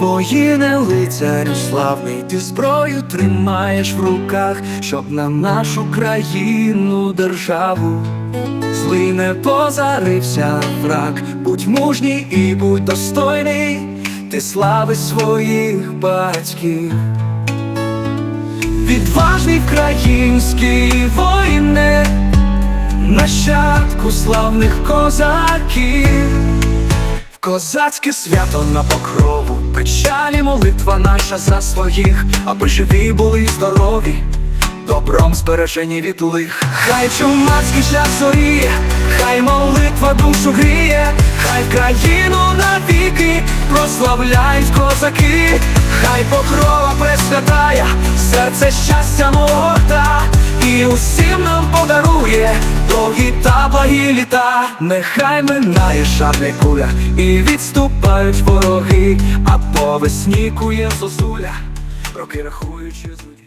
Воїне лицарю славний, ти зброю тримаєш в руках, щоб на нашу країну державу. Злий не позарився враг, будь мужній і будь достойний, ти слави своїх батьків. Відважний український воїне, нащадку славних козаків. Козацьке свято на покрову, печалі молитва наша за своїх, аби живі були здорові, добром збережені від лих. Хай чумацький шлях зоріє, хай молитва душу гріє, хай країну навіки прославляють козаки, хай покрова пресвятая, серце щастя могота, і усім нам подарує довгі та літа. Нехай минає шарний куля, і відступають вороги, а по весні кує сосуля, роки рахуючи зудь.